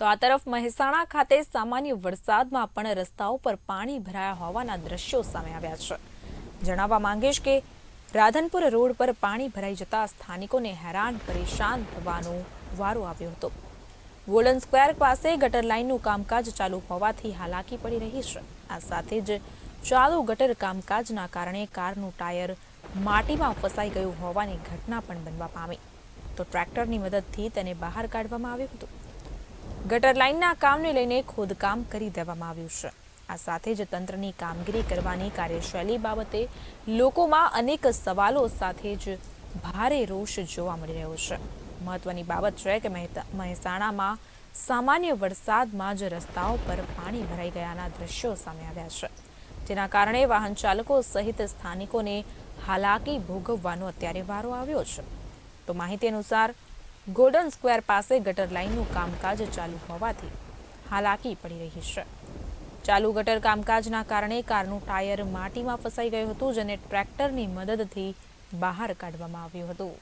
તો આ તરફ મહેસાણા ખાતે સામાન્ય વરસાદમાં પણ રસ્તાઓ પર પાણી ભરાયા હોવાના દ્રશ્યો સામે આવ્યા છે. જણાવવા માંગીશ કે રાધનપુર રોડ પર પાણી ભરાઈ જતા સ્થાનિકોને હેરાન, પરેશાન થવાનો વારો આવ્યો હતો. ગોલ્ડન સ્ક્વેર પાસે ગટર લાઇનનું કામકાજ ચાલુ હોવાથી હાલાકી પડી રહી છે. આ સાથે જ ચાલુ ગટર કામકાજના કારણે કારનું ટાયર માટીમાં ફસાઈ ગયું હોવાની ઘટના પણ બનવા પામી. તો ટ્રેક્ટરની મદદથી તેને બહાર કાઢવામાં આવ્યું હતું. ગટર લાઇનના કામને લઈને ખોદકામ કરી દેવામાં આવ્યું છે. આ સાથે જ તંત્રની કામગીરી કરવાની કાર્યશૈલી બાબતે લોકોમાં અનેક સવાલો સાથે જ ભારે રોષ જોવા મળી રહ્યો છે. મહત્વની બાબત છે કે મહેસાણામાં સામાન્ય વરસાદમાં જ રસ્તાઓ પર પાણી ભરાઈ ગયાના દ્રશ્યો સામે આવ્યા છે. જેના કારણે વાહન ચાલકો સહિત સ્થાનિકોને હાલાકી ભોગવવાનો અત્યારે વારો આવ્યો છે. તો માહિતી અનુસાર ગોલ્ડન સ્ક્વેર પાસે ગટર લાઇનનું કામકાજ ચાલુ હોવાથી હાલાકી પડી રહી છે. ચાલુ ગટર કામકાજના કારણે કારનું ટાયર માટીમાં ફસાઈ ગયું હતું, જેને ટ્રેક્ટરની મદદથી બહાર કાઢવામાં આવ્યું હતું.